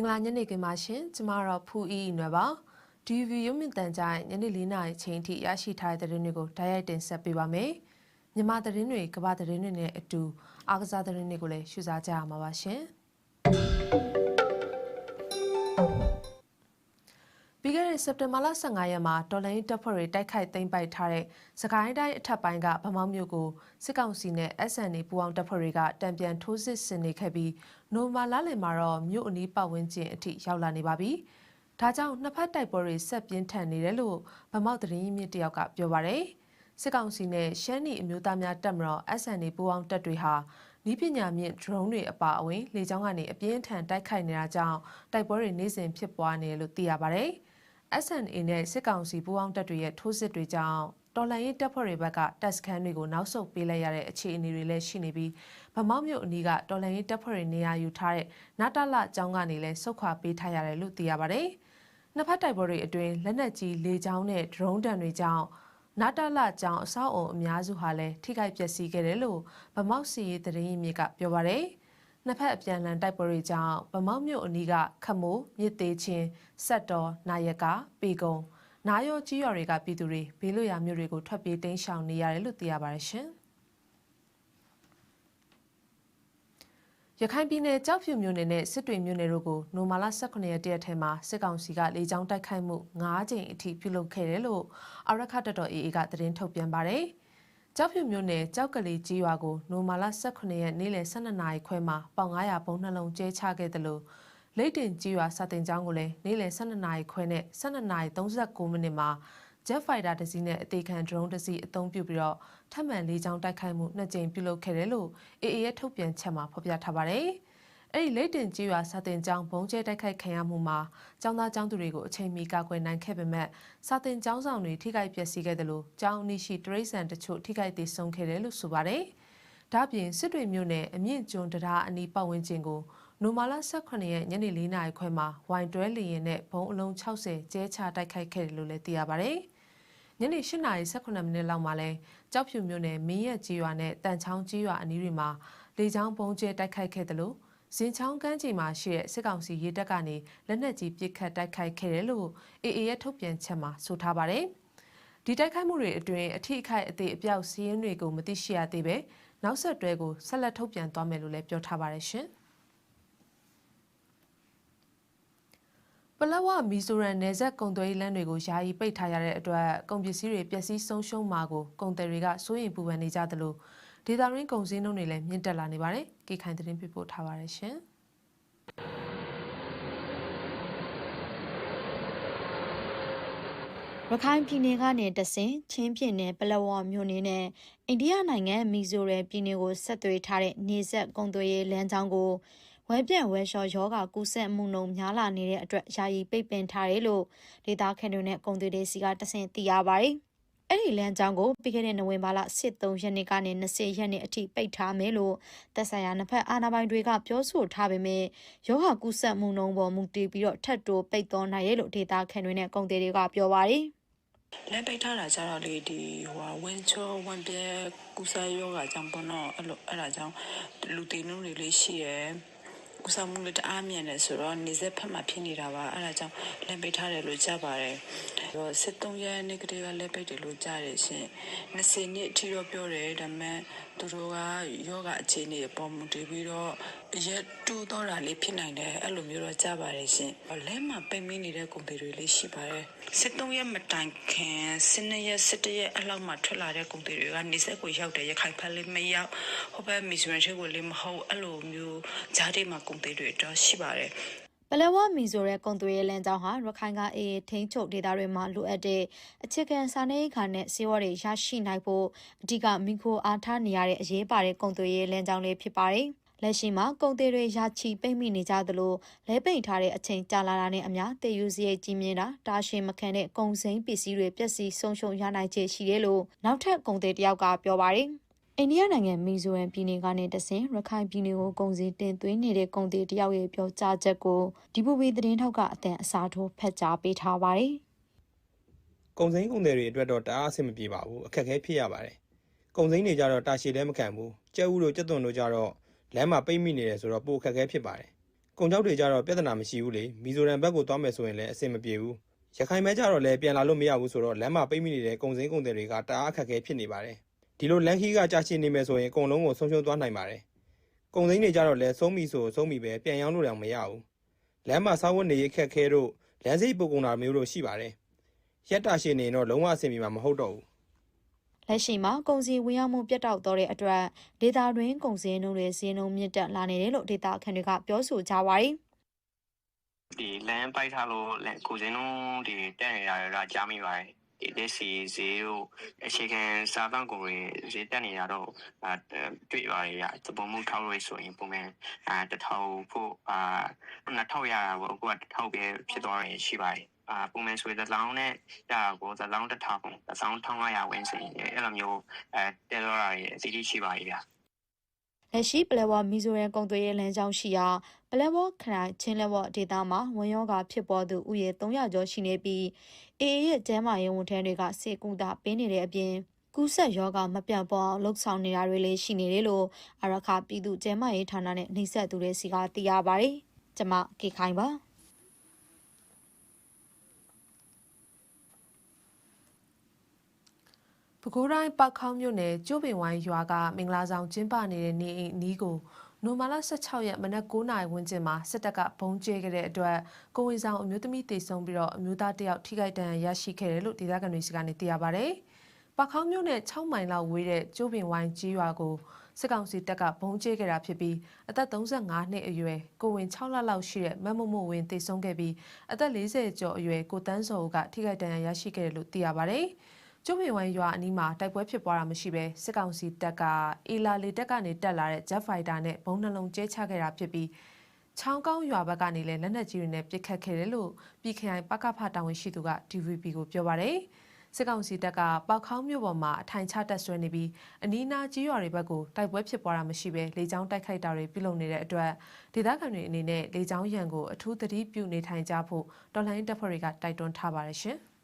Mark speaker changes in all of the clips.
Speaker 1: ္ဂလာညနေခင်းပါရှင်ကျမတော့ဖူအီအီနွယ်ပါဒီဗီရုံမြင့်တန်ကြိုင်ညနေ၄နာရီချိန်ထိရရှိထားတဲ့သတင်းတွေကိုဓာတ်ရိုက်တင်ဆက်ပေးပါမယ်မြန်မာသတင်းတွေကမ္ဘာသတင်းတွေနဲ့အတူအားကစားသတင်းတွေကိုလည်းရှုစားကြရမှာပါရှင် ပြီးခဲ့တဲ့စက်တင်ဘာလ15ရက်မှာဒေါ်လာရင်းတပ်ဖွဲ့တွေတိုက်ခိုက်သိမ်းပိုက်ထားတဲ့စကိုင်းတိုင်းအထက်ပိုင်းကဗမောင်းမြို့ကိုစစ်ကောင်စီနဲ့ SNA ပူးပေါင်းတပ်ဖွဲ့တွေကတံပြန်ထိုးစစ်ဆင်နေခဲ့ပြီးနိုမာလာလင်မှာတော့မြို့အနီးပတ်ဝန်းကျင်အထိရောက်လာနေပါပြီ။ဒါကြောင့်နှစ်ဖက်တိုက်ပွဲတွေဆက်ပြင်းထန်နေတယ်လို့ဗမောက်သတင်းရင်းမြစ်တယောက်ကပြောပါရယ်။စစ်ကောင်စီနဲ့ရှမ်းနီအမျိုးသားများတပ်မတော် SNA ပူးပေါင်းတပ်တွေဟာနီးပညာမြင့် drone တွေအပါအဝင်လေကြောင်းကနေအပြင်းထန်တိုက်ခိုက်နေတာကြောင့်တိုက်ပွဲတွေနေ့စဉ်ဖြစ်ပွားနေတယ်လို့သိရပါရယ်။ SNA နဲ့စစ်ကောင်စီပူးပေါင်းတပ်တွေရဲ့ထိုးစစ်တွေကြောင့်တော်လှန်ရေးတပ်ဖွဲ့တွေဘက်ကတပ်စခန်းတွေကိုနောက်ဆုတ်ပေးလိုက်ရတဲ့အခြေအနေတွေလည်းရှိနေပြီးဗမောက်မြို့အနီးကတော်လှန်ရေးတပ်ဖွဲ့တွေနေရာယူထားတဲ့နာတာလကျောင်းကနေလည်းဆုတ်ခွာပေးထားရတယ်လို့သိရပါတယ်။နှစ်ဖက်တိုက်ပွဲတွေအတွင်းလက်နက်ကြီးလေကြောင်းနဲ့ဒရုန်းတံတွေကြောင့်နာတာလကျောင်းအဆောက်အုံအများစုဟာလည်းထိခိုက်ပျက်စီးခဲ့တယ်လို့ဗမောက်စီရေးသတင်းရင်းမြစ်ကပြောပါတယ်။ နှစ်ဖက်အပြန်အလှန်တိုက်ပွဲတွေကြောင့်ဗမောက်မြို့အနီးကခမိုးမြစ်သေးချင်းဆက်တော်နာယကပေကုံနာယောကြီးရွာတွေကပြည်သူတွေဘေးလွတ်ရာမြို့တွေကိုထွက်ပြေးတိမ်းရှောင်နေရတယ်လို့သိရပါတယ်ရှင်ရခိုင်ပြည်နယ်ကြောက်ဖြူမြို့နယ်နဲ့စစ်တွေမြို့နယ်တို့ကိုနိုမာလာ18ရက်တရက်ထဲမှာစစ်ကောင်စီကလေကြောင်းတိုက်ခိုက်မှု9ကြိမ်အထိပြုလုပ်ခဲ့တယ်လို့အရခတ်တော် AA ကသတင်းထုတ်ပြန်ပါတယ်။ ကြောက်ဖြူမြို့နယ်ကြောက်ကလေးကြီးရွာကိုနိုမာလာ18ရက်နေ့လယ်12နာရီခွဲမှာပေါင်900ဘုံနှလုံးကျဲချခဲ့တယ်လို့လိတ်တင်ကြီးရွာစာတင်ကျောင်းကိုလည်းနေ့လယ်12နာရီခွဲနဲ့12နာရီ39မိနစ်မှာ Jet Fighter တစ်စီးနဲ့အသေးခံ drone တစ်စီးအသုံးပြုပြီးတော့ထပ်မံလေးချောင်းတိုက်ခိုက်မှုနှစ်ကြိမ်ပြုလုပ်ခဲ့တယ်လို့ AA ရဲ့ထုတ်ပြန်ချက်မှာဖော်ပြထားပါတယ်။ အဲ့ဒီလိတ်တင်ကြီးရွာစာတင်ကျောင်းဘုံကျဲတိုက်ခိုက်ခံရမှုမှာကျောင်းသားကျောင်းသူတွေကိုအချိန်မီကာကွယ်နိုင်ခဲ့ပေမဲ့စာတင်ကျောင်းဆောင်တွေထိခိုက်ပျက်စီးခဲ့တယ်လို့ကျောင်းအနီးရှိတရိษံတချို့ထိခိုက်သေးဆုံးခဲ့တယ်လို့ဆိုပါတယ်။ဒါ့အပြင်စစ်တွေမြို့နယ်အမြင့်ကျွန်းတရားအနီးပတ်ဝန်းကျင်ကိုနိုမာလာ18ရက်ညနေ4နာရီခွဲမှာဝိုင်တွဲလီရင်နဲ့ဘုံအလုံး60ကျဲချတိုက်ခိုက်ခဲ့တယ်လို့လည်းသိရပါတယ်။ညနေ8နာရီ18မိနစ်လောက်မှာလဲကြောက်ဖြူမြို့နယ်မင်းရက်ကြီးရွာနဲ့တန်ချောင်းကြီးရွာအနီးတွေမှာလေကြောင်းပုံကျဲတိုက်ခိုက်ခဲ့တယ်လို့ ဇင်ချောင်းကမ်းခြေမှာရှိတဲ့စစ်ကောင်စီရေတပ်ကနေလက်နက်ကြီးပစ်ခတ်တိုက်ခိုက်ခဲ့တယ်လို့ AA ရဲ့ထုတ်ပြန်ချက်မှာဆိုထားပါတယ်။ဒီတိုက်ခိုက်မှုတွေအတွင်းအထိအခိုက်အသေးအပြောက်စီးရင်တွေကိုမသိရှိရသေးပဲနောက်ဆက်တွဲကိုဆက်လက်ထုတ်ပြန်သွားမယ်လို့လည်းပြောထားပါတယ်ရှင်။ပလဝမီဇိုရန်နယ်စပ်ကုန်သွယ်ရေးလမ်းတွေကိုယာယီပိတ်ထားရတဲ့အတွက်ကုန်ပစ္စည်းတွေပျက်စီးဆုံးရှုံးမှာကိုကုန်သည်တွေကစိုးရိမ်ပူပန်နေကြသလို ဒေတာရင်းကုန်စည်နှုန်းတွေလည်းမြင့်တက်လာနေပါတယ်။ကေခိုင်သတင်းပြပို့ထားပါတယ်ရှင်။
Speaker 2: ရခိုင်ပြည်နယ်ကနေတဆင်ချင်းပြည်နယ်ပလောဝမြို့နယ်နဲ့အိန္ဒိယနိုင်ငံမီဇိုရမ်ပြည်နယ်ကိုဆက်သွယ်ထားတဲ့နေဆက်ကုန်းသွယ်ရေးလမ်းကြောင်းကိုဝဲပြန့်ဝဲလျှော်ယောဂကူးစက်မှုနှုန်းများလာနေတဲ့အတွက်ယာယီပိတ်ပင်ထားတယ်လို့ဒေသခံတွေနဲ့ကုန်သွယ်ရေးစီကတဆင်သိရပါတယ်။ အဲ့ဒီလမ်းကြောင်းကိုပြီးခဲ့တဲ့နိုဝင်ဘာလ23ရက်နေ့ကနေ20ရက်နေ့အထိပိတ်ထားမယ်လို့သက်ဆိုင်ရာနှစ်ဖက်အာဏာပိုင်တွေကပြောဆိုထားပေမဲ့ရောဂါကူးစက်မှုနှုန်းပေါ်မူတည်ပြီးတော့ထပ်တိုးပိတ်သွားနိုင်ရလို့ဒေတာခန်တွေနဲ့ကုန်သည်တွေကပြောပါတယ်
Speaker 3: လမ်းပိတ်ထားတာကြတော့လေဒီဟိုဝင်းချောဝင်းပြဲကူဆာယောဂါကြောင့်ပေါ့နော်အဲ့လိုအဲ့ဒါကြောင့်လူတည်နှုန်းတွေလေးရှိရယ် ကူဆာမှုလည်းတအားမြန်တယ်ဆိုတော့နေဆက်ဖက်မှာဖြစ်နေတာပါအဲ့ဒါကြောင့်လမ်းပိတ်ထားတယ်လို့ကြားပါတယ်တော့73ရက်နေ့ကတည်းကလက်ပိတ်တယ်လို့ကြားတယ်ရှင်20နှစ်အထိတော့ပြောတယ်ဒါပေမဲ့ သူတို့ကယောဂအခြေအနေပေါ်မူတည်ပြီးတော့ရက်တူတော့တာလေးဖြစ်နိုင်တယ်အဲ့လိုမျိုးတော့ကြားပါတယ်ရှင်လဲမှာပိတ်မိနေတဲ့ကုန်တွေလေးရှိပါတယ်73ရက်မတိုင်ခင်12ရက်17ရက်အလောက်မှထွက်လာတဲ့ကုန်တွေတွေကနေဆက်ကိုရောက်တယ်ရခိုင်ဖက်လေးမရောက်ဟိုဘက်မီဇိုရမ်ချက်ကိုလေးမဟုတ်အဲ့လိုမျိုးဂျားတွေမှာကုန်တွေတွေတော့ရှိပါတယ်
Speaker 2: ပလဝမီဆိုတဲ့ကွန်သွေးလမ်းကြောင်းဟာရခိုင်ကအေးထိန်းချုပ်ဒေသတွေမှာလိုအပ်တဲ့အခြေခံစားနပ်ရိက္ခာနဲ့ဆေးဝါးတွေရရှိနိုင်ဖို့အဓိကမိခိုအားထားနေရတဲ့အရေးပါတဲ့ကွန်သွေးလမ်းကြောင်းလေးဖြစ်ပါတယ်။လက်ရှိမှာကုန်သေးတွေရချီပိတ်မိနေကြသလိုလဲပိတ်ထားတဲ့အချိန်ကြာလာတာနဲ့အမျှတည်ယူစရိတ်ကြီးမြင့်တာတာရှင်မခံတဲ့ကုန်စိမ်းပစ္စည်းတွေပျက်စီးဆုံးရှုံးရနိုင်ခြေရှိတယ်လို့နောက်ထပ်ကုန်သေးတယောက်ကပြောပါတယ်။ အိန္ဒိယနိုင်ငံမီဇိုရမ်ပြည်နယ်ကနေတဆင်ရခိုင်ပြည်နယ်ကိုကုန်စည်တင်သွင်းနေတဲ့ကုန်သည်တယောက်ရဲ့ပြောကြားချက်ကိုဒီပူပီသတင်းထောက်ကအတန်အစားထိုးဖတ်ကြားပေးထားပါတယ်။
Speaker 4: ကုန်စိမ်းကုန်သည်တွေအတွက်တော့တအားအဆင်မပြေပါဘူးအခက်အခဲဖြစ်ရပါတယ်။ကုန်စိမ်းတွေကြတော့တာရှည်လည်းမခံဘူး။ကြက်ဥတို့ကြက်သွန်တို့ကြတော့လမ်းမှာပိတ်မိနေတယ်ဆိုတော့ပိုအခက်အခဲဖြစ်ပါတယ်။ကုန်ကြောက်တွေကြတော့ပြဿနာမရှိဘူးလေမီဇိုရမ်ဘက်ကိုသွားမယ်ဆိုရင်လည်းအဆင်မပြေဘူးရခိုင်ဘက်ကြတော့လည်းပြန်လာလို့မရဘူးဆိုတော့လမ်းမှာပိတ်မိနေတဲ့ကုန်စင်းကုန်တွေတွေကတအားအခက်အခဲဖြစ်နေပါတယ် ဒီလိုလမ်းခီးကကြာရှည်နေမယ်ဆိုရင်အကုန်လုံးကိုဆုံးရှုံးသွားနိုင်ပါတယ်ကုန်စင်းတွေကြတော့လည်းဆုံးပြီဆိုဆုံးပြီပဲပြန်ရောက်လို့တော့မရဘူးလမ်းမှာစားဝတ်နေရခက်ခဲတို့လမ်းစိတ်ပုတ်ကုန်တာမျိုးတို့ရှိပါတယ်ရက်တာရှည်နေတော့လုံးဝအဆင်ပြေမှာမဟုတ်တော့ဘူး
Speaker 2: လက်ရှိမှာကုန်စည်ဝင်ရောက်မှုပြတ်တောက်တော့တဲ့အတွက်ဒေတာတွင်ကုန်စည်နှုန်းတွေဈေးနှုန်းမြင့်တက်လာနေတယ်လို့ဒေတာခန်တွေကပြောဆိုကြပါရီ
Speaker 5: ဒီလမ်းပိုက်ထားလို့လက်ကိုစင်းလုံးဒီတက်နေတာတွေကကြားမိပါတယ် ဒီလက်စီဈေးတို့အခြေခံစားသောက်ကုန်တွေဈေးတက်နေတာတော့အာတွေ့ပါရဲ့သဘောမှုထောက်လို့ဆိုရင်ပုံမှန်အာတစ်ထောင်ဖို့အာ2000ရတာပေါ့အခုက1000ပဲဖြစ်သွားရင်ရှိပါတယ်အာပုံမှန်ဆိုရင်သလောင်းနဲ့ကြာကိုသလောင်းတစ်ထောင်သလောင်း1500ဝန်းစီအဲ့လိုမျိုးအဲတက်တော့ရရဲ့အစီအစီရှိပါရဲ့ဗျာ
Speaker 2: လက်ရှိပလဲဝမီဇိုရန်ကုန်သွယ်ရေးလမ်းကြောင်းရှိရာပလဲဝခရိုင်ချင်းလဲဝဒေသမှာဝန်ရောဂါဖြစ်ပေါ်သူဥယေ300ကျော်ရှိနေပြီးအေအေရဲ့ကျန်းမာရေးဝန်ထမ်းတွေကစေကူတာပေးနေတဲ့အပြင်ကူးဆက်ရောဂါမပြန့်ပေါ်အောင်လှုပ်ဆောင်နေတာတွေလည်းရှိနေတယ်လို့အရခပြည်သူကျန်းမာရေးဌာနနဲ့နှိစက်သူတွေစီကသိရပါတယ်။ကျွန်မကေခိုင်ပါ
Speaker 1: ပဲခူးတိုင်းပောက်ခေါင်းမြို့နယ်ကျိုးပင်ဝိုင်းရွာကမင်္ဂလာဆောင်ကျင်းပနေတဲ့နေအိမ်အနီးကိုနိုမာလာ16ရက်မနက်9:00နာရီဝန်းကျင်မှာစစ်တပ်ကဘုံကျဲခဲ့တဲ့အတွက်ကိုဝင်ဆောင်အမျိုးသမီးတေဆုံးပြီးတော့အမျိုးသားတစ်ယောက်ထိခိုက်ဒဏ်ရာရရှိခဲ့တယ်လို့ဒေသခံတွေစီကနေသိရပါဗျ။ပောက်ခေါင်းမြို့နယ်6မိုင်လောက်ဝေးတဲ့ကျိုးပင်ဝိုင်းကြီးရွာကိုစစ်ကောင်စီတပ်ကဘုံကျဲခဲ့တာဖြစ်ပြီးအသက်35နှစ်အရွယ်ကိုဝင်6လလောက်ရှိတဲ့မမမို့ဝင်တေဆုံးခဲ့ပြီးအသက်40ကျော်အရွယ်ကိုတန်းစောကထိခိုက်ဒဏ်ရာရရှိခဲ့တယ်လို့သိရပါဗျ။ ကျုပ်မေဝိုင်းရွာအနီးမှာတိုက်ပွဲဖြစ်ပွားတာမရှိဘဲစစ်ကောင်စီတပ်ကအီလာလေတက်ကနေတက်လာတဲ့ Jet Fighter နဲ့ဘုံနှလုံးကျဲချခဲ့တာဖြစ်ပြီးချောင်းကောင်းရွာဘက်ကနေလည်းလက်နက်ကြီးတွေနဲ့ပစ်ခတ်ခဲ့တယ်လို့ပြည်ခိုင်ပကဖတာဝန်ရှိသူက DVB ကိုပြောပါတယ်စစ်ကောင်စီတပ်ကပောက်ခေါင်းမြို့ပေါ်မှာအထိုင်ချတက်ဆွဲနေပြီးအနီးနားကြီးရွာတွေဘက်ကိုတိုက်ပွဲဖြစ်ပွားတာမရှိဘဲလေကြောင်းတိုက်ခိုက်တာတွေပြုလုပ်နေတဲ့အတွက်ဒေသခံတွေအနေနဲ့လေကြောင်းရန်ကိုအထူးသတိပြုနေထိုင်ကြဖို့တော်လိုင်းတပ်ဖွဲ့တွေကတိုက်တွန်းထားပါတယ်ရှင်။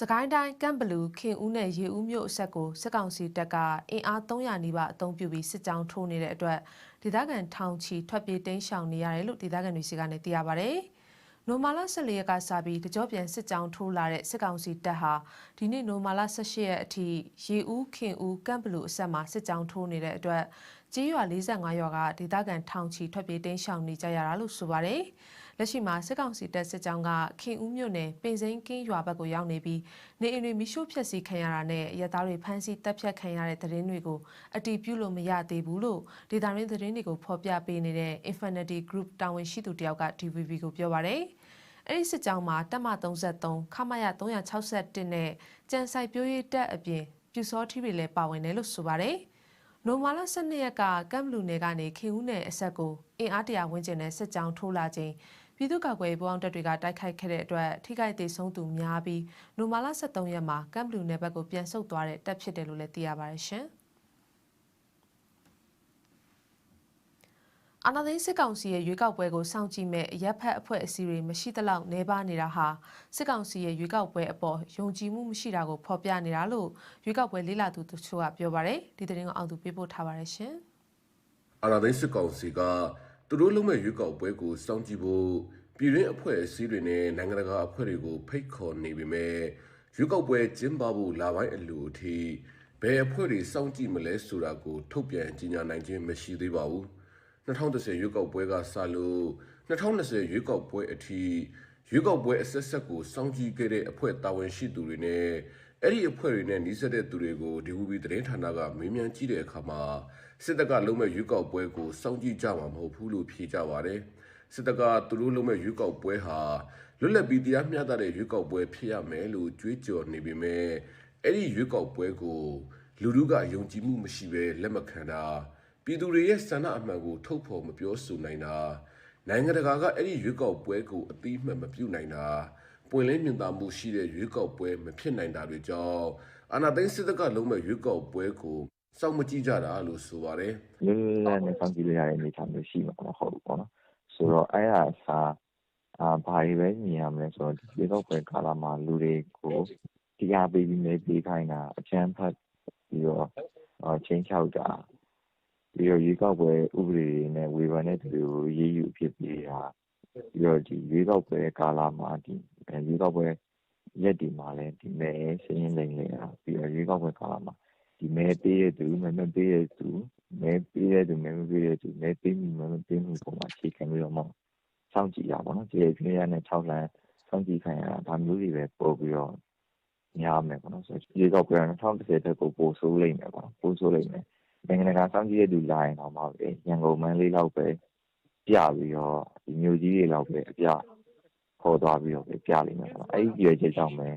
Speaker 1: စကိုင်းတိုင်းကမ်ဘလူးခင်ဦးနဲ့ရေဦးမြို့အဆက်ကိုစစ်ကောင်စီတပ်ကအင်အား300နီးပါးအုံပြုပြီးစစ်ကြောင်းထိုးနေတဲ့အတွက်ဒေသခံထောင်ချီထွက်ပြေးတိမ်းရှောင်နေရတယ်လို့ဒေသခံတွေစီကနေသိရပါဗျ။နိုမာလာ14ရက်ကစပြီးတကြောပြန်စစ်ကြောင်းထိုးလာတဲ့စစ်ကောင်စီတပ်ဟာဒီနေ့နိုမာလာ18ရက်အထိရေဦးခင်ဦးကမ်ဘလူးအဆက်မှာစစ်ကြောင်းထိုးနေတဲ့အတွက်ကြေးရွာ45ရွာကဒေသခံထောင်ချီထွက်ပြေးတိမ်းရှောင်နေကြရတာလို့ဆိုပါတယ်။ လက်ရှိမှာစစ်ကောင်စီတပ်စစ်ကြောင်းကခင်ဦးမြို့နယ်ပင်စိမ်းကင်းရွာဘက်ကိုရောက်နေပြီးနေအိမ်တွေမိရှို့ဖျက်ဆီးခံရတာနဲ့ရဲသားတွေဖမ်းဆီးတပ်ဖြတ်ခံရတဲ့သတင်းတွေကိုအတီးပြုလို့မရသေးဘူးလို့ဒေတာရင်းသတင်းတွေကိုဖော်ပြပေးနေတဲ့ Infinity Group တာဝန်ရှိသူတယောက်က DVB ကိုပြောပါရယ်အဲ့ဒီစစ်ကြောင်းမှာတက်မ33ခမရ361နဲ့ကြံဆိုင်ပြိုးရေးတက်အပြင်ပြူစောထီတွေလည်းပါဝင်တယ်လို့ဆိုပါတယ်။နိုမာလာ12ရက်ကကမ်ဘလူနယ်ကနေခင်ဦးနယ်အဆက်ကိုအင်အားတရာဝန်းကျင်နဲ့စစ်ကြောင်းထိုးလာခြင်း ပြည်သူ့ကာကွယ်ရေးပူးပေါင်းတပ်တွေကတိုက်ခိုက်ခဲ့တဲ့အတွက်ထိခိုက်ဒေဆုံးသူများပြီးနိုမာလာ73ရက်မှာကမ်ဘလူနယ်ဘက်ကိုပြန်ဆုတ်သွားတဲ့တပ်ဖြစ်တယ်လို့လည်းသိရပါတယ်ရှင်။အနာသိန်းစစ်ကောင်စီရဲ့ရွေးကောက်ပွဲကိုစောင့်ကြည့်မဲ့ရပ်ဖက်အဖွဲ့အစည်းတွေမရှိသလောက်နေပါနေတာဟာစစ်ကောင်စီရဲ့ရွေးကောက်ပွဲအပေါ်ယုံကြည်မှုမရှိတာကိုဖော်ပြနေတာလို့ရွေးကောက်ပွဲလေးလာသူတို့ကပြောပါတယ်ဒီသတင်းကိုအောင်သူပေးပို့ထားပါတယ်ရှင်။
Speaker 6: အာဏာသိမ်းစစ်ကောင်စီက သူတို့လုံးမဲ့ရွေးကောက်ပွဲကိုစောင့်ကြည့်ဖို့ပြည်တွင်းအဖွဲ့အစည်းတွေနဲ့နိုင်ငံတကာအဖွဲ့တွေကိုဖိတ်ခေါ်နေပေမဲ့ရွေးကောက်ပွဲကျင်းပဖို့လာပိုင်းအလိုအထိဘယ်အဖွဲ့တွေစောင့်ကြည့်မလဲဆိုတာကို ထုတ်ပြန်ကြေညာနိုင်ခြင်းမရှိသေးပါဘူး2010ရွေးကောက်ပွဲကစလို့2020ရွေးကောက်ပွဲအထိရွေးကောက်ပွဲအဆက်ဆက်ကိုစောင့်ကြည့်ခဲ့တဲ့အဖွဲ့တာဝန်ရှိသူတွေနဲ့ အဲ့ဒီအဖွဲ့တွေနဲ့နှိစက်တဲ့သူတွေကိုဒီဝူဘီသတင်းဌာနကမေးမြန်းကြည့်တဲ့အခါမှာစစ်တပ်ကလုံးမဲ့ရွေးကောက်ပွဲကိုစောင့်ကြည့်ကြမှာမဟုတ်ဘူးလို့ဖြေကြပါတယ်စစ်တပ်ကသူတို့လုံးမဲ့ရွေးကောက်ပွဲဟာလွတ်လပ်ပြီးတရားမျှတတဲ့ရွေးကောက်ပွဲဖြစ်ရမယ်လို့ကြွေးကြော်နေပေမဲ့အဲ့ဒီရွေးကောက်ပွဲကိုလူလူကယုံကြည်မှုမရှိဘဲလက်မခံတာပြည်သူတွေရဲ့ဆန္ဒအမှန်ကိုထုတ်ဖော်မပြောဆိုနိုင်တာနိုင်ငံတကာကအဲ့ဒီရွေးကောက်ပွဲကိုအတိအမှတ်မပြုနိုင်တာ ပွင့်လင်းမြင်သာမှုရှိတဲ့ရွေးကောက်ပွဲမဖြစ်နိုင်တာတွေကြောင့်အာဏာသိမ်းစစ်တပ်ကလုံးမဲ့ရွေးကောက်ပွဲကိုစောင့်မကြည့်ကြတာလို့ဆိုပါတယ်
Speaker 7: လွတ်လွတ်လပ်လပ်နဲ့စောင့်ကြည့်လို့ရတဲ့အနေအထားမျိုးရှိမှာမဟုတ်ဘူးပေါ့နော်ဆိုတော့အဲ့ဒါစာအာဘာတွေပဲမြင်ရမလဲဆိုတော့ဒီရေတော့ပွဲကာလမှာလူတွေကိုတရားပေးပြီးနေပေးခိုင်းတာအချမ်းဖတ်ပြီးတော့အာချင်းချောက်တာပြီးတော့ရွေးကောက်ပွဲဥပဒေတွေနဲ့ဝေဖန်တဲ့သူတွေကိုရေးယူအဖြစ်ပေးတာ ပြီးတော့ဒီရွေးကောက်ပွဲကာလမှာဒီရွေးကောက်ပွဲရက်ဒီမှာလည်းဒီမဲစင်းရင်လိမ့်နေတာပြီးတော့ရွေးကောက်ပွဲကာလမှာဒီမဲပေးတဲ့သူမဲမပေးတဲ့သူမဲပေးတဲ့သူမဲမပေးတဲ့သူမဲပေးမိမဲမပေးမိပုံမှာအခြေခံပြီးတော့မှစောင့်ကြည့်ရပါတော့။ဒီပြည့်ရတဲ့6လမ်းစောင့်ကြည့်ခံရတာဒါမျိုးတွေပဲပို့ပြီးတော့များမယ်ပေါ့နော်ဆိုတော့ရွေးကောက်ပွဲ2010တက်ကိုပို့ဆိုးလိမ့်မယ်ပေါ့ပို့ဆိုးလိမ့်မယ်နိုင်ငံတကာစောင့်ကြည့်ရတဲ့သူလာရင်တော့မှပဲရန်ကုန်မန်းလေးလောက်ပဲ ပြပြီးတော့ဒီမျိုးကြီးတွေလောက်ပဲအပြခေါ်သွားပြီးတော့ပြလိမ့်မယ်ပေါ့အဲ့ဒီရည်ချက်ကြောင့်ပဲ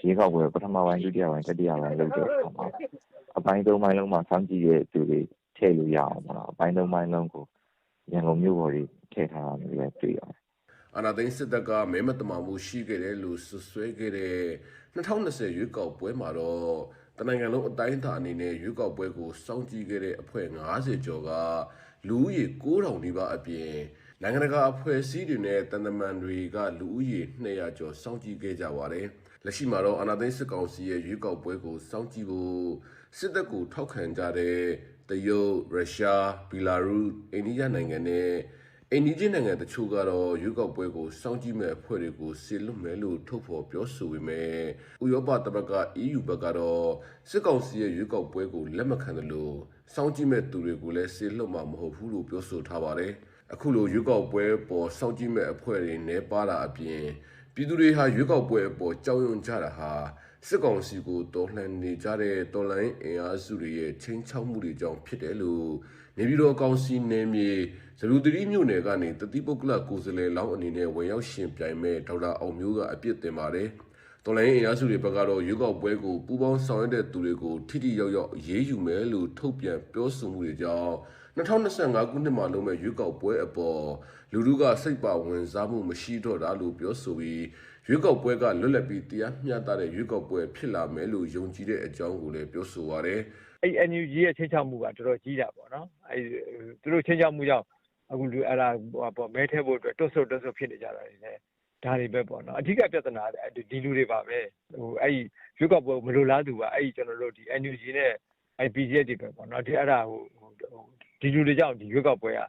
Speaker 7: ရွေးကောက်ပွဲပထမပိုင်းဒုတိယပိုင်းတတိယပိုင်းလုပ်တဲ့အခါမှာအပိုင်း၃ပိုင်းလုံးမှာစောင့်ကြည့်ရတဲ့သူတွေထည့်လို့ရအောင်ပေါ့နော်အပိုင်း၃ပိုင်းလုံးကိုရန်ကုန်မြို့ပေါ်တွေထည့်ထားတာမျိုးလည်းတွေ့ရတယ်
Speaker 6: အာနာသိန်းစစ်တပ်ကမဲမတမာမှုရှိခဲ့တယ်လို့ဆွဆွဲခဲ့တဲ့2020ရွေးကောက်ပွဲမှာတော့တနိုင်ငံလုံးအတိုင်းအတာအနေနဲ့ရွေးကောက်ပွဲကိုစောင့်ကြည့်ခဲ့တဲ့အဖွဲ့90ကျော်က လူဦးရေ9000နီးပါးအပြင်နိုင်ငံတကာအဖွဲ့အစည်းတွေနဲ့တန်တမန်တွေကလူဦးရေ200ကျော်စောင့်ကြည့်ခဲ့ကြပါတယ်လက်ရှိမှာတော့အာနာသိန်းစစ်ကောင်စီရဲ့ရွေးကောက်ပွဲကိုစောင့်ကြည့်ဖို့စစ်တပ်ကိုထောက်ခံကြတဲ့တရုတ်ရုရှားဘီလာရုစ်အိန္ဒိယနိုင်ငံနဲ့ အိန္ဒိယနိုင်ငံတချို့ကတော့ရွေးကောက်ပွဲကိုစောင့်ကြည့်မဲ့အဖွဲ့တွေကိုဆီလွတ်မယ်လို့ထုတ်ဖော်ပြောဆိုပေမဲ့ဥရောပသမဂ္ဂ EU ဘက်ကတော့စစ်ကောင်စီရဲ့ရွေးကောက်ပွဲကိုလက်မခံတယ်လို့စောင့်ကြည့်မဲ့သူတွေကိုလည်းဆီလွတ်မှာမဟုတ်ဘူးလို့ပြောဆိုထားပါတယ်။အခုလိုရွေးကောက်ပွဲပေါ်စောင့်ကြည့်မဲ့အဖွဲ့တွေနဲ့ပါတာအပြင်ပြည်သူတွေဟာရွေးကောက်ပွဲအပေါ်ကြောက်ရွံ့ကြတာဟာစစ်ကောင်စီကိုတော်လှန်နေကြတဲ့တော်လိုင်းအင်အားစုတွေရဲ့ချင်းချောက်မှုတွေကြောင့်ဖြစ်တယ်လို့ နေပြည်တော်ကောင်စီနယ်မြေဇလူတရီမြို့နယ်ကနေတတိပုဂ္ဂလကိုယ်စားလှယ်လောင်းအနေနဲ့ဝင်ရောက်ရှင်ပြိုင်မဲ့ဒေါက်တာအောင်မျိုးကအပြစ်တင်ပါတယ်။တော်လိုင်းအင်အားစုတွေဘက်ကတော့ရွေးကောက်ပွဲကိုပူးပေါင်းဆောင်ရွက်တဲ့သူတွေကိုထိထိရောက်ရောက်အရေးယူမယ်လို့ထုတ်ပြန်ပြောဆိုမှုတွေကြောင့်2025ခုနှစ်မှာလုပ်မဲ့ရွေးကောက်ပွဲအပေါ်လူလူကစိတ်ပါဝင်စားမှုမရှိတော့တာလို့ပြောဆိုပြီးရွေးကောက်ပွဲကလွတ်လပ်ပြီးတရားမျှတတဲ့ရွေးကောက်ပွဲဖြစ်လာမယ်လို့ယုံကြည်တဲ့အကြောင်းကိုလည်းပြောဆိုပါရယ်
Speaker 8: အဲ့ NUG ရဲ့ချင်းချောက်မှုကတော်တော်ကြီးတာပေါ့နော်အဲ့သူတို့ချင်းချောက်မှုကြောင့်အခုလူအဲ့ဒါဟိုပေါ့မဲထဲဖို့အတွက်တွတ်ဆုတ်တွတ်ဆုတ်ဖြစ်နေကြတာတွေလည်းဒါတွေပဲပေါ့နော်အဓိကပြဿနာကဒီလူတွေပါပဲဟိုအဲ့ရွက်ကောက်ပွဲမလိုလားသူကအဲ့ကျွန်တော်တို့ဒီ NUG နဲ့အဲ့ PGF တွေပဲပေါ့နော်ဒီအဲ့ဒါဟိုဒီလူတွေကြောင့်ဒီရွက်ကောက်ပွဲက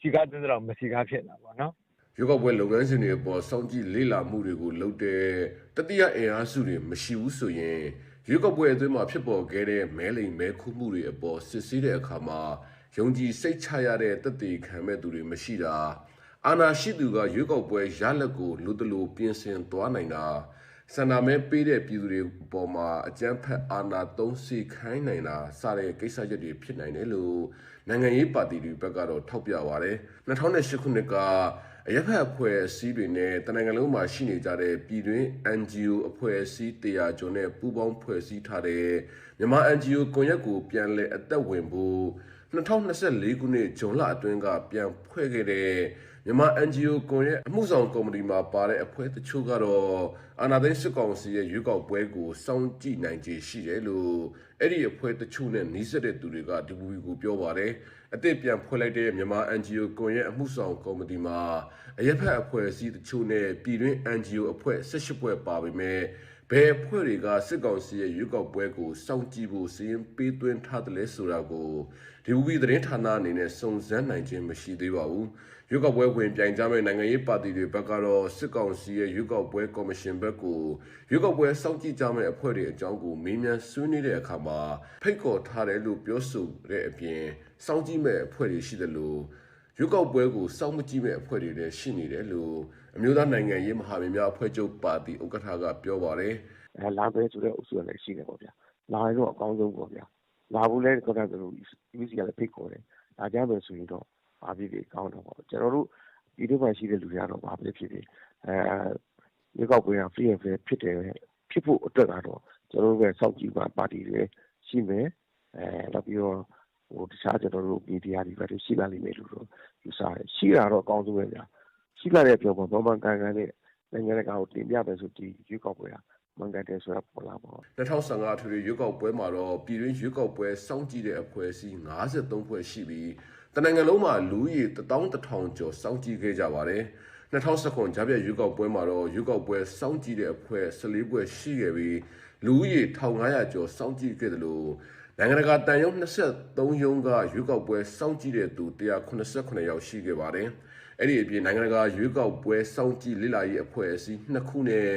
Speaker 8: စီကားတင်းတော့မစီကားဖြစ်နေတာပေါ့နော်
Speaker 6: ရွေးကောက်ပွဲလုပ်ငန်းစဉ်တွေအပေါ်စောင့်ကြည့်လေ့လာမှုတွေကိုလုပ်တဲ့တတိယအင်အားစုတွေမရှိဘူးဆိုရင် ရွေးကောက်ပွဲအတွင်းမှာဖြစ်ပေါ်ခဲ့တဲ့မဲလိမ်မဲခုမှုတွေအပေါ်စစ်ဆေးတဲ့အခါမှာယုံကြည်စိတ်ချရတဲ့တသက်ခံမဲ့သူတွေမရှိတာအာနာရှိသူကရွေးကောက်ပွဲရလက်ကိုလူတလူပြင်ဆင်သွားနိုင်တာစန္ဒမဲပေးတဲ့ပြည်သူတွေအပေါ်မှာအကြမ်းဖက်အာဏာသုံးစီခိုင်းနိုင်တာစတဲ့ကိစ္စချက်တွေဖြစ်နိုင်တယ်လို့နိုင်ငံရေးပါတီတွေဘက်ကတော့ထောက်ပြပါရတယ်2008ခုနှစ်က အရက်ဖက်အဖွဲ့အစည်းတွေနဲ့တနိုင်ငံလုံးမှာရှိနေကြတဲ့ပြည်တွင်း NGO အဖွဲ့အစည်း100ကျော်နဲ့ပူးပေါင်းဖွဲ့စည်းထားတဲ့မြန်မာ NGO ကွန်ရက်ကိုပြန်လည်အသက်ဝင်ဖို့2024ခုနှစ်ဇွန်လအတွင်းကပြန်ဖွဲ့ခဲ့တဲ့မြန်မာ NGO ကွန်ရက်အမှုဆောင်ကော်မတီမှာပါတဲ့အဖွဲ့တချို့ကတော့အာဏာသိမ်းစစ်ကောင်စီရဲ့ရွေးကောက်ပွဲကိုစောင့်ကြည့်နိုင်ခြေရှိတယ်လို့အဲ့ဒီအဖွဲ့တချို့နဲ့နှီးစပ်တဲ့သူတွေကဒီဘူဘီကိုပြောပါတယ် အသစ်ပြန်ဖွဲ့လိုက်တဲ့မြန်မာ NGO ကွန်ရက်အမှုဆောင်ကော်မတီမှာအရက်ဖက်အဖွဲ့အစည်းတချို့နဲ့ပြည်တွင်း NGO အဖွဲ့18ဖွဲ့ပါပေမဲ့ဘယ်အဖွဲ့တွေကစစ်ကောင်စီရဲ့ရွေးကောက်ပွဲကိုစောင့်ကြည့်ဖို့စီရင်ပေးသွင်းထားတယ်လဲဆိုတာကိုဒီဘူဘီသတင်းဌာနအနေနဲ့စုံစမ်းနိုင်ခြင်းမရှိသေးပါဘူး ရွေးကောက်ပွဲဝင်ပြိုင်ကြမဲ့နိုင်ငံရေးပါတီတွေဘက်ကတော့စစ်ကောင်စီရဲ့ရွေးကောက်ပွဲကော်မရှင်ဘက်ကိုရွေးကောက်ပွဲစောင့်ကြည့်ကြမဲ့အဖွဲ့တွေအကြောင်းကိုမေးမြန်းဆွေးနွေးတဲ့အခါမှာဖိတ်ခေါ်ထားတယ်လို့ပြောဆိုတဲ့အပြင်စောင့်ကြည့်မဲ့အဖွဲ့တွေရှိတယ်လို့ရွေးကောက်ပွဲကိုစောင့်မကြည့်မဲ့အဖွဲ့တွေလည်းရှိနေတယ်လို့အမျိုးသားနိုင်ငံရေးမဟာမိတ်များအဖွဲ့ချုပ်ပါတီဥက္ကဋ္ဌကပြောပါတယ်
Speaker 9: အဲလာပဲဆိုတဲ့အုပ်စုကလည်းရှိတယ်ပေါ့ဗျာလာရင်တော့အကောင်းဆုံးပေါ့ဗျာလာဖို့လည်းခေါင်းကတော့ UC ကလည်းဖိတ်ခေါ်တယ်ဒါကြမ်းပဲဆိုရင်တော့ ဘာဖြစ်ဖြစ်ကောင်းတော့ပေါ့ကျွန်တော်တို့ဒီလိုမှရှိတဲ့လူတွေကတော့ဘာဖြစ်ဖြစ်ဖြစ်အဲရေကောက်ပွဲက free and fair ဖြစ်တယ်ဖြစ်ဖို့အတွက်ကတော့ကျွန်တော်တို့ပဲစောင့်ကြည့်ပါပါတီတွေရှိမယ်အဲနောက်ပြီးတော့ဟိုတခြားကျွန်တော်တို့မီဒီယာတွေပဲရှိလာလိမ့်မယ်လို့တော့ယူဆတယ်ရှိတာတော့အကောင်းဆုံးပဲဗျာရှိလာတဲ့ပြောပေါ်ဘာမှကန်ကန်နဲ့နိုင်ငံတကာကိုတင်ပြမယ်ဆိုဒီရေကောက်ပွဲက မှန်ကန်တယ်ဆိုတာပေါ်လာပါတော့
Speaker 6: 2015ထွေထွေရွေးကောက်ပွဲမှာတော့ပြည်တွင်းရွေးကောက်ပွဲစောင့်ကြည့်တဲ့အဖွဲ့အစည်း53ဖွဲ့ရှိပြီးတနိုင်ငံလုံးမှာလူဦးရေ11000ကျော်စောင့်ကြည့်ခဲ့ကြပါတယ်2019ဂျာပြည့်ရွေးကောက်ပွဲမှာတော့ရွေးကောက်ပွဲစောင့်ကြည့်တဲ့အဖွဲ့14ဖွဲ့ရှိခဲ့ပြီးလူဦးရေ1500ကျော်စောင့်ကြည့်ခဲ့တယ်လို့နိုင်ငံတကာတန်ယုံ23ယုံကရွေးကောက်ပွဲစောင့်ကြည့်တဲ့သူ189ယောက်ရှိခဲ့ပါတယ်။အဲ့ဒီအပြင်နိုင်ငံတကာရွေးကောက်ပွဲစောင့်ကြည့်လေ့လာရေးအဖွဲ့အစည်း2ခုနဲ့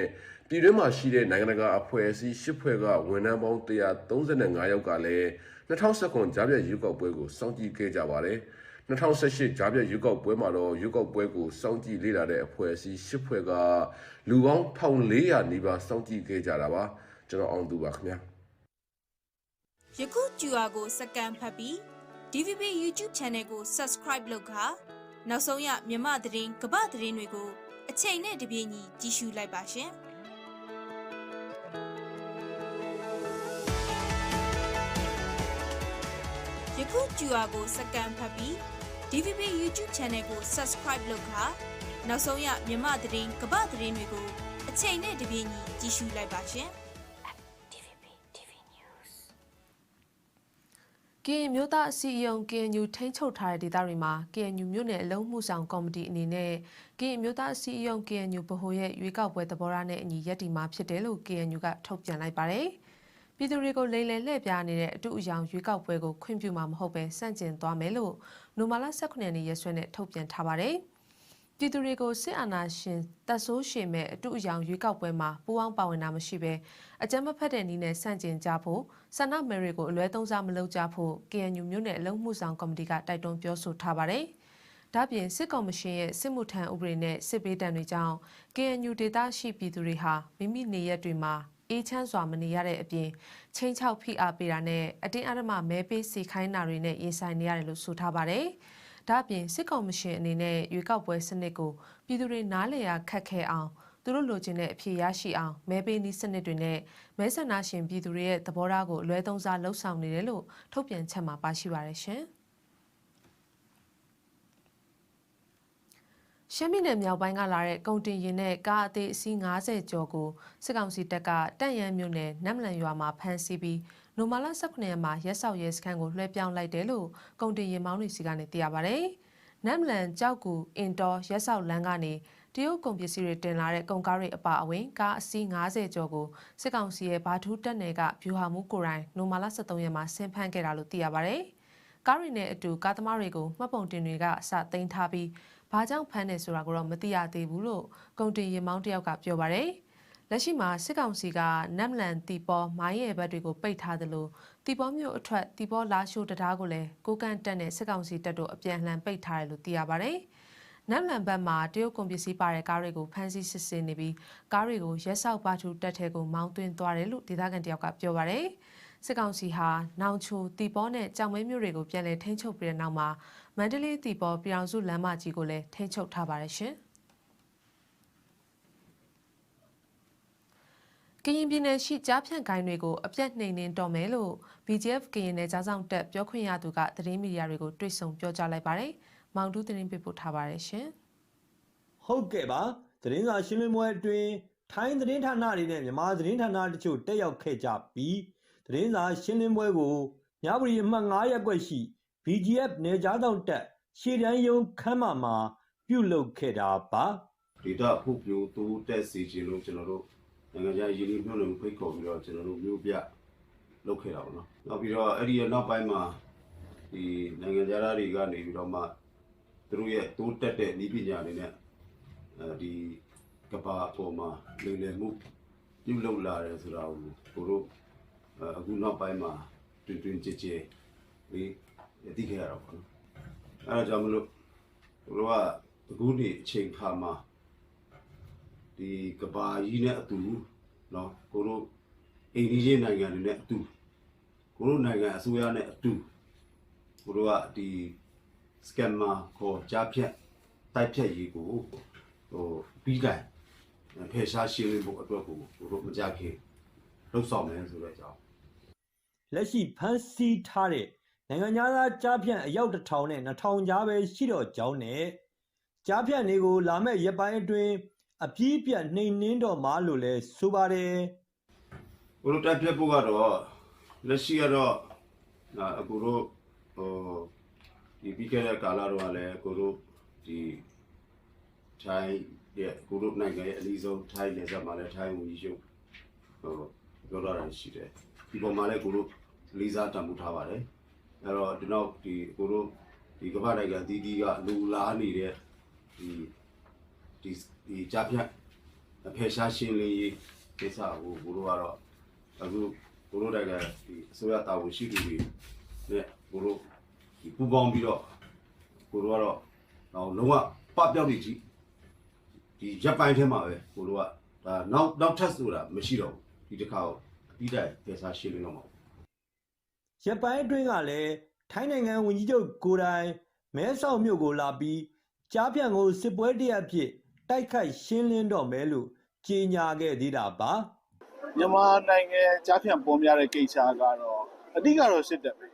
Speaker 6: ပြည်တွင်းမှာရှိတဲ့နိုင်ငံတကာအဖွဲ့အစည်း10ဖွဲ့ကဝန်ထမ်းပေါင်း135ယောက်ကလည်း2019ကြားပြတ်ရွေးကောက်ပွဲကိုစောင့်ကြည့်ခဲ့ကြပါတယ်။2018ကြားပြတ်ရွေးကောက်ပွဲမှာတော့ရွေးကောက်ပွဲကိုစောင့်ကြည့်လေ့လာတဲ့အဖွဲ့အစည်း10ဖွဲ့ကလူပေါင်း1400နီးပါးစောင့်ကြည့်ခဲ့ကြတာပါကျွန်တော်အောင်သူပါခင်ဗျာ
Speaker 10: ယခု QR ကိုစကန်ဖတ်ပြီး DVB YouTube Channel ကို Subscribe လုပ်ခါနောက်ဆုံးရမြမသတင်းကပသတင်းတွေကိုအချိန်နဲ့တပြေးညီကြည့်ရှုလိုက်ပါရှင်။။ ခု QR ကိုစကန်ဖတ်ပြီး DVB YouTube Channel ကို Subscribe လုပ်ခါနောက်ဆုံးရမြမသတင်းကပသတင်းတွေကိုအချိန်နဲ့တပြေးညီကြည့်ရှုလိုက်ပါရှင်။ DVB TV News
Speaker 1: ကရင်မျိုးသားအစည်းအရုံး KNU ထိန်းချုပ်ထားတဲ့ဒေသတွေမှာ KNU မြို့နယ်အလုံးမှုဆောင်ကော်မတီအနေနဲ့ကရင်မျိုးသားအစည်းအရုံး KNU ဗဟိုရဲ့ရွေးကောက်ပွဲသဘောထားနဲ့အညီရည်တည်မှာဖြစ်တယ်လို့ KNU ကထုတ်ပြန်လိုက်ပါတယ်။ ပြည်သူတွေကိုလိမ်လည်လှည့်ပြားနေတဲ့အတူအယောင်ရွေးကောက်ပွဲကိုခွင့်ပြုမှာမဟုတ်ပဲစန့်ကျင်သွားမယ်လို့နိုမာလာ18ရက်နေ့ရက်စွဲနဲ့ထုတ်ပြန်ထားပါတယ်။ပြည်သူတွေကိုစစ်အာဏာရှင်တပ်ဆိုးရှင်မဲ့အတူအယောင်ရွေးကောက်ပွဲမှာပူးပေါင်းပါဝင်တာမရှိပဲအကြမ်းမဖက်တဲ့နည်းနဲ့စန့်ကျင်ကြဖို့ဆန္ဒမဲတွေကိုအလွဲသုံးစားမလုပ်ကြဖို့ KNU မြို့နယ်အလုံးမှုဆောင်ကော်မတီကတိုက်တွန်းပြောဆိုထားပါတယ်။ဒါ့ပြင်စစ်ကော်မရှင်ရဲ့စစ်မှုထမ်းဥပဒေနဲ့စစ်ပေးတမ်းတွေကြောင့် KNU ဒေသရှိပြည်သူတွေဟာမိမိနေရက်တွေမှာ အေးချမ်းစွာမနေရတဲ့အပြင်ချင်းချောက်ဖိအားပေးတာနဲ့အတင်းအဓမ္မမဲပေးစီခိုင်းတာတွေနဲ့ရင်ဆိုင်နေရတယ်လို့ဆိုထားပါတယ်။ဒါ့အပြင်စစ်ကော်မရှင်အနေနဲ့ရွေးကောက်ပွဲစနစ်ကိုပြည်သူတွေနားလည်ရခက်ခဲအောင်သူတို့လိုချင်တဲ့အဖြေရရှိအောင်မဲပေးနည်းစနစ်တွေနဲ့မဲဆန္ဒရှင်ပြည်သူတွေရဲ့သဘောထားကိုအလွဲသုံးစားလှုပ်ဆောင်နေတယ်လို့ထုတ်ပြန်ချက်မှာပါရှိပါတယ်ရှင်။ ရှမ်းပြည်နယ်မြောက်ပိုင်းကလာတဲ့ကုန်တင်ရင်နဲ့ကားအသေးအစီး90ကျော်ကိုစစ်ကောင်စီတပ်ကတန့်ရန်မြို့နယ်နမ်လန်ရွာမှာဖမ်းဆီးပြီးနိုမာလာ18ရက်မှာရက်ဆောက်ရဲစခန်းကိုလွှဲပြောင်းလိုက်တယ်လို့ကုန်တင်ရင်မောင်းတွေစီကနေသိရပါဗျ။နမ်လန်ကြောက်ကူအင်တော်ရက်ဆောက်လမ်းကနေတရုတ်ကုန်ပစ္စည်းတွေတင်လာတဲ့ကုန်ကားတွေအပါအဝင်ကားအစီး90ကျော်ကိုစစ်ကောင်စီရဲ့ဘာထူးတပ်နယ်ကဗျူဟာမှုကိုယ်တိုင်နိုမာလာ23ရက်မှာဆင်းဖမ်းခဲ့တာလို့သိရပါဗျ။ကားတွေနဲ့အတူကားသမားတွေကိုမှတ်ပုံတင်တွေကအစသိမ်းထားပြီး ဘာကြောင့်ဖမ်းနေဆိုတာကိုတော့မသိရသေးဘူးလို့ကုန်တင်ရင်မောင်းတယောက်ကပြောပါရယ်လက်ရှိမှာစစ်ကောင်စီကနမ်လန်တီပေါ်မိုင်းရဲဘက်တွေကိုပိတ်ထားသလိုတီပေါ်မြို့အထက်တီပေါ်လာရှိုးတရားကိုလည်းကိုကန့်တက်နဲ့စစ်ကောင်စီတပ်တို့အပြန်အလှန်ပိတ်ထားတယ်လို့သိရပါရယ်နမ်လန်ဘက်မှာတရုတ်ကွန်ပစ္စည်းပါတဲ့ကားတွေကိုဖမ်းဆီးစစ်ဆေးနေပြီးကားတွေကိုရက်ဆောက်ပါထူတက်ထဲကိုမောင်းသွင်းသွားတယ်လို့ဒေသခံတယောက်ကပြောပါရယ် စစ်ကောင်စီဟာနောင်ချိုတီပေါ်နဲ့ကြောင်မဲမြို့တွေကိုပြန်လည်ထိန်းချုပ်ပြီးတဲ့နောက်မှာမန္တလေးတီပေါ်ပြည်အောင်စုလမ်းမကြီးကိုလည်းထိန်းချုပ်ထားပါတယ်ရှင်။ကရင်ပြည်နယ်ရှိကြားဖြန့်ကိုင်းတွေကိုအပြတ်နှိမ်နှင်းတော်မယ်လို့ BGF ကရင်နယ်ကြားဆောင်တက်ပြောခွင့်ရသူကသတင်းမီဒီယာတွေကိုတွေ့ဆုံပြောကြားလိုက်ပါတယ်။မောင်တူးသတင်းပေးပို့ထားပါတယ်ရှင်။
Speaker 11: ဟုတ်ကဲ့ပါသတင်းစာရှင်းလင်းပွဲအတွင်းထိုင်းသတင်းဌာနတွေနဲ့မြန်မာသတင်းဌာနတချို့တက်ရောက်ခဲ့ကြပြီး သတင်းစာရှင်းလင်းပွဲကိုမြဝတီအမှတ်9ရပ်ကွက်ရှိ BGF နေကြားတောင်တက်ရှေ့တန်းယုံခမ်းမမှာ ပြုလုပ်ခဲ့တာပါ
Speaker 12: ဒေတာဖုတ်ပြိုတိုးတက်စီခြင်းလို့ကျွန်တော်တို့နိုင်ငံခြားရင်းနှီးမြှုပ်နှံမှုဖိတ်ခေါ်ပြီးတော့ကျွန်တော်တို့မျိုးပြလုပ်ခဲ့တာပေါ့နော်နောက်ပြီးတော့အဲ့ဒီရဲ့နောက်ပိုင်းမှာဒီနိုင်ငံခြားသားတွေကနေပြီးတော့မှသူတို့ရဲ့တိုးတက်တဲ့ဤပညာတွေနဲ့အဲဒီကဘာအပေါ်မှာလေလေမှုပြုလုပ်လာတယ်ဆိုတာကိုကိုတို့ အခုနောက်ပိုင်းမှာတွင်တွင်ကြည်ကြည်လေးသိခဲ့ရတော့ပေါ့နော်အဲဒါကြောင့်မလို့တို့ကအခုနေအချိန်ခါမှာဒီကဘာကြီးနဲ့အတူနော်ကိုတို့အိန္ဒိယနိုင်ငံတွေနဲ့အတူကိုတို့နိုင်ငံအစိုးရနဲ့အတူကိုတို့ကဒီ scammer ခေါ်ကြားဖြတ်တိုက်ဖြတ်ရေးကိုဟိုပြီးတိုင်းဖယ်ရှားရှင်းလင်းဖို့အတွက်ကိုတို့မကြခင်လှုပ်ဆောင်မယ်ဆိုတဲ့အကြောင်း
Speaker 11: လက်ရှိဖမ်းဆီးထားတဲ့နိုင်ငံသားကြားဖြန့်အယောက်တစ်ထောင်နဲ့နှစ်ထောင်ကြားပဲရှိတော့ကြောင်းနဲ့ကြားဖြန့်တွေကို လာမဲ့ရက်ပိုင်းအတွင်းအပြည့်ပြတ်နှိမ်နှင်းတော့မှာလို့လဲဆိုပါတယ်
Speaker 12: ဘုလိုတက်ပြတ်ဖို့ကတော့လက်ရှိကတော့ဒါအကူတို့ဟိုဒီပြီးခဲ့တဲ့ကာလတော့လည်းအကူတို့ဒီထိုင်းရဲ့အကူတို့နိုင်ငံရဲ့အနည်းဆုံးထိုင်းနယ်စပ်မှာလည်းထိုင်းဝင်ကြီးချုပ်ဟိုပြောလာတာရှိတယ်ဒီပေါ်မှာလည်းအကူတို့ လေးစားတန်ဖိုးထားပါတယ်အဲ့တော့ဒီနောက်ဒီကိုတို့ဒီကမ္ဘာနိုင်ငံတီးတီးကလူလားနေတဲ့ဒီဒီဒီကြားဖြတ်အဖေရှားရှင်းလေးရေးကိစ္စကိုကိုတို့ကတော့အခုကိုတို့နိုင်ငံဒီအစိုးရတာဝန်ရှိသူတွေနဲ့ကိုတို့ဒီပူပေါင်းပြီးတော့ကိုတို့ကတော့တော့လုံးဝပပျောက်နေကြည့်ဒီရပ်ပိုင်းထဲမှာပဲကိုတို့ကဒါနောက်နောက်ထပ်ဆိုတာမရှိတော့ဘူးဒီတစ်ခါပြီးတိုင်ဖေရှားရှင်းလေးတော့မှာ
Speaker 11: ရပိုင်းအတွင်းကလည်းထိုင်းနိုင်ငံဝန်ကြီးချုပ်ကိုယ်တိုင်မဲဆောက်မြို့ကိုလာပြီးကြားပြန်ကိုစစ်ပွဲတရက်ဖြစ်တိုက်ခိုက်ရှင်းလင်းတော့မယ်လို့ကြေညာခဲ့သေးတာပါ
Speaker 13: မြန်မာနိုင်ငံကြားဖြန့်ပေါ်များတဲ့ကိစ္စကတော့အဓိကတော့စစ်တပ်ပဲ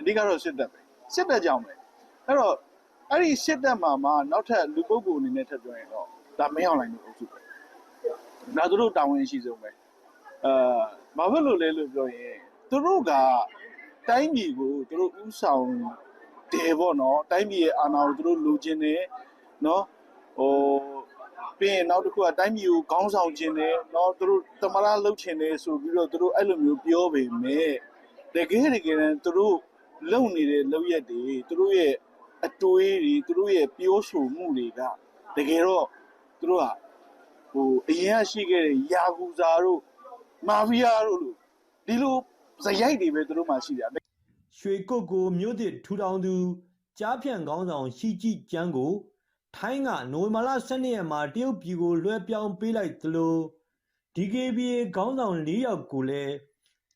Speaker 13: အဓိကတော့စစ်တပ်ပဲစစ်တပ်ကြောင့်ပဲအဲ့တော့အဲ့ဒီစစ်တပ်မှာမှနောက်ထပ်လူပုဂ္ဂိုလ်အနေနဲ့ထပ်ပြောရင်တော့ဒါမင်းအောင်လိုင်းတို့အုပ်စုပဲဒါသူတို့တာဝန်ရှိဆုံးပဲအာဘာဖြစ်လို့လဲလို့ပြောရင် သူတို့ကတိုင်းပြည်ကိုသူတို့ဥဆောင်တယ်ပေါ့နော်တိုင်းပြည်ရဲ့အာဏာကိုသူတို့လိုချင်တယ်နော်ဟိုပြီးရင်နောက်တစ်ခုကတိုင်းပြည်ကိုခေါင်းဆောင်ခြင်းတယ်နော်သူတို့တမရလှုပ်ခြင်းတယ်ဆိုပြီးတော့သူတို့အဲ့လိုမျိုးပြောပေမဲ့တကယ်တကယ်တမ်းသူတို့လုံနေတဲ့လောက်ရက်တွေသူတို့ရဲ့အတွေးတွေသူတို့ရဲ့ပြောဆိုမှုတွေကတကယ်တော့သူတို့ကဟိုအရင်ကရှိခဲ့တဲ့ယာကူဇာတို့မာဖီးယားတို့လို့ဒီလို ဇယိုက်တွေပဲသူတို့မှရှိတယ်
Speaker 11: ရွှေကုတ်ကိုမြို့သစ်ထူထောင်သူကြားဖြန့်ကောင်းဆောင်ရှိကြည်ကျန်းကို ထိုင်းကနိုဝင်ဘာလ12ရက်မှာတရုတ်ပြည်ကိုလွှဲပြောင်းပေးလိုက်သလို DKBA ခေါင်းဆောင်၄ယောက်ကိုလည်း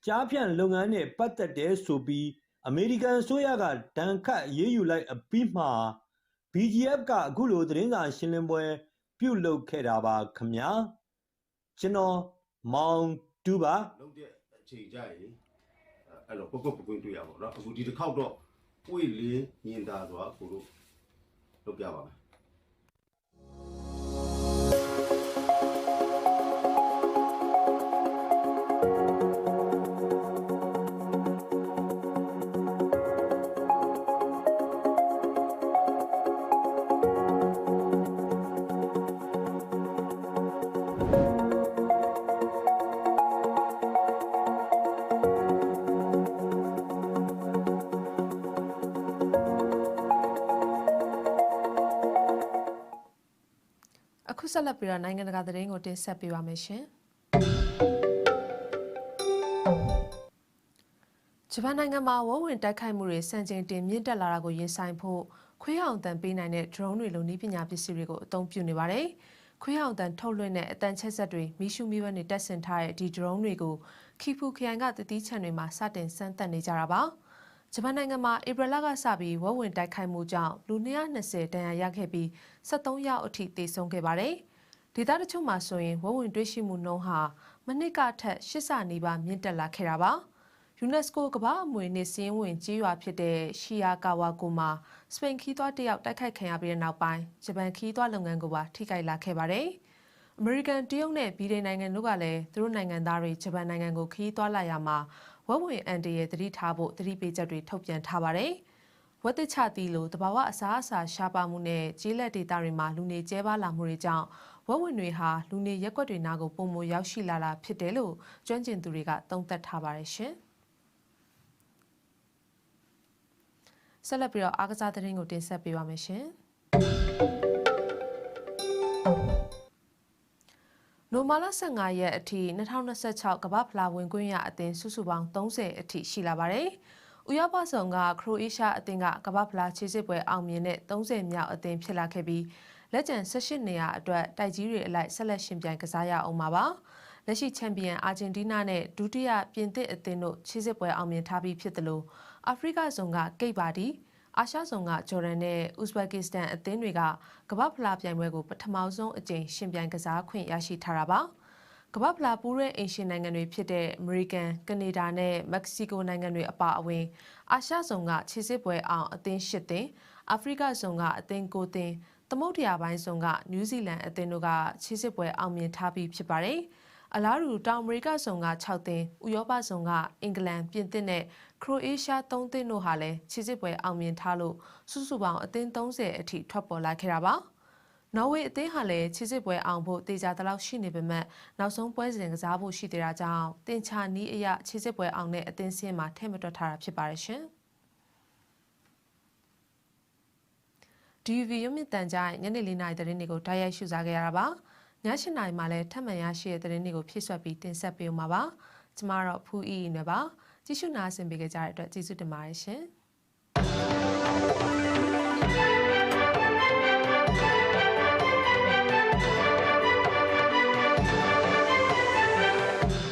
Speaker 11: ကြားဖြန့်လုပ်ငန်းနဲ့ပတ်သက်တဲ့ဆိုပြီးအမေရိကန်ဆိုရကဒဏ်ခတ်အရေးယူလိုက်အပြီးမှာ BGF ကအခုလိုသတင်းစာရှင်းလင်းပွဲ ပြုလုပ်ခဲ့တာပါခင်ဗျာကျွန်တော်မောင်တူပါ
Speaker 12: လုံးတဲ့အချိန်ကြရင် အဲ့လိုပုတ်ပုတ်ပုတ်တွေ့ရပါတော့အခုဒီတစ်ခေါက်တော့ပွေလင်းညင်တာဆိုတာကိုတို့လုပ်ပြပါမယ်
Speaker 1: ခုဆက်လက်ပြီးတော့နိုင်ငံတကာသတင်းကိုတင်ဆက်ပေးပါမယ်ရှင်ဂျပန်နိုင်ငံမှာဝဝင်တိုက်ခိုက်မှုတွေစံချိန်တင်မြင့်တက်လာတာကိုရင်ဆိုင်ဖို့ခွေးအောင်တန်ပေးနိုင်တဲ့ drone တွေလိုနည်းပညာပစ္စည်းတွေကိုအသုံးပြုနေပါတယ်။ခွေးအောင်တန်ထုတ်လွှင့်တဲ့အတန်ချက်ဆက်တွေမီးရှူမီးဘက်နဲ့တက်ဆင်ထားတဲ့ဒီ drone တွေကိုခီဖူခရိုင်ကတတိချန်တွေမှာစတင်စမ်းသပ်နေကြတာပါ။ ဂျပန်နိုင်ငံမှာဧပြီလကစပြီးဝဝင်တိုက်ခိုက်မှုကြောင့်လူ220ဒဏ်ရာရခဲ့ပြီး73ယောက်အထိသေဆုံးခဲ့ပါတယ်။ဒေသတချို့မှာဆိုရင်ဝဝင်တွေ့ရှိမှုနှုန်းဟာမနစ်ကထက်8ဆနီးပါးမြင့်တက်လာခဲ့တာပါ။ UNESCO ကမ္ဘာအမွေနှစ်စည်းဝင်ကြီးရွာဖြစ်တဲ့ရှီယာကာဝါကိုမှာစပိန်ခီးသွွားတယောက်တိုက်ခိုက်ခံရပြီးတဲ့နောက်ပိုင်းဂျပန်ခီးသွွားလုပ်ငန်းကိုပါထိခိုက်လာခဲ့ပါတယ်။အမေရိကန်တရုတ်နဲ့ဗြိတိန်နိုင်ငံတို့ကလည်းသူတို့နိုင်ငံသားတွေဂျပန်နိုင်ငံကိုခရီးသွားလာရမှာ ဝက်ဝင်အန်တရဲ့သတိထားဖို့သတိပေးချက်တွေထုတ်ပြန်ထားပါတယ်။ဝက်တစ်ချသီးလိုတဘာဝအစားအစာရှားပါမှုနဲ့ကျေးလက်ဒေသတွေမှာလူနေကျဲပါလာမှုတွေကြောင့်ဝက်ဝင်တွေဟာလူနေရက်ွက်တွေနာကိုပုံမရောက်ရှိလာတာဖြစ်တယ်လို့ကျွမ်းကျင်သူတွေကသုံးသပ်ထားပါတယ်ရှင်။ဆက်လက်ပြီးတော့အားကစားသတင်းကိုတင်ဆက်ပေးပါမယ်ရှင်။ နိုမာလာ15ရက်အထိ2026ကမ္ဘာဖလားဝင်ခွင့်ရအသင်းစုစုပေါင်း30အထိရှိလာပါတယ်။ဥရောပဆောင်ကခရိုအေးရှားအသင်းကကမ္ဘာဖလားခြေစစ်ပွဲအောင်မြင်တဲ့30မြောက်အသင်းဖြစ်လာခဲ့ပြီးလက်ကျန်18နေရာအတွက်တိုက်ကြီးတွေအလိုက်ဆက်လက်ရှင်ပြိုင်ကစားရအောင်ပါပါ။လက်ရှိချန်ပီယံအာဂျင်တီးနားနဲ့ဒုတိယပြင်သစ်အသင်းတို့ခြေစစ်ပွဲအောင်မြင်ထားပြီးဖြစ်တယ်လို့အာဖရိကဇုံကကိတ်ပါတီ အာရှဇုံကဂျော်ဒန်နဲ့ဥဇဘက်ကစ္စတန်အသင်းတွေကကမ္ဘာဖလားပြိုင်ပွဲကိုပထမဆုံးအကြိမ်ရှင်ပြိုင်ကစားခွင့်ရရှိထားတာပါကမ္ဘာဖလားပူးရဲအင်ရှင်နိုင်ငံတွေဖြစ်တဲ့အမေရိကန်ကနေဒါနဲ့မက္ကဆီကိုနိုင်ငံတွေအပါအဝင်အာရှဇုံကခြေစစ်ပွဲအောင်အသင်း၈သင်းအာဖရိကဇုံကအသင်း၉သင်းသမုဒ္ဒရာပိုင်းဇုံကနယူးဇီလန်အသင်းတို့ကခြေစစ်ပွဲအောင်မြင်ထားပြီးဖြစ်ပါတယ်အလားတူတောင်အမေရိကဇုံက6သင်းဥရောပဇုံကအင်္ဂလန်ပြင်သစ်နဲ့ ခရိုအေးရှား3သင်းတို့ဟာလည်းခြေစစ်ပွဲအောင်မြင်ထားလို့စုစုပေါင်းအသင်း30အထိထွက်ပေါ်လာခဲ့တာပါနော်ဝေအသင်းဟာလည်းခြေစစ်ပွဲအောင်ဖို့တေချာတလောက်ရှိနေပေမဲ့နောက်ဆုံးပွဲစဉ်ကစားဖို့ရှိသေးတာကြောင့်တင်ချာနီးအရခြေစစ်ပွဲအောင်တဲ့အသင်းစင်းမှာထည့်မတွက်ထားတာဖြစ်ပါတယ်ရှင်။ DV ရုံမြင့်တန်ကြိုင်ညနေ၄နာရီသတင်းတွေကိုဓာတ်ရိုက်ရှုစားခဲ့ရတာပါ။ည၈နာရီမှာလည်းထပ်မံရရှိတဲ့သတင်းတွေကိုဖြည့်ဆွက်ပြီးတင်ဆက်ပေးဦးမှာပါ။ကျမတော့ဖူးအီနဲ့ပါ။ ကြည့်ရှုနာဆင်ပေးကြတဲ့အတွက်ကျေးဇူးတင်ပါတယ်ရှင်။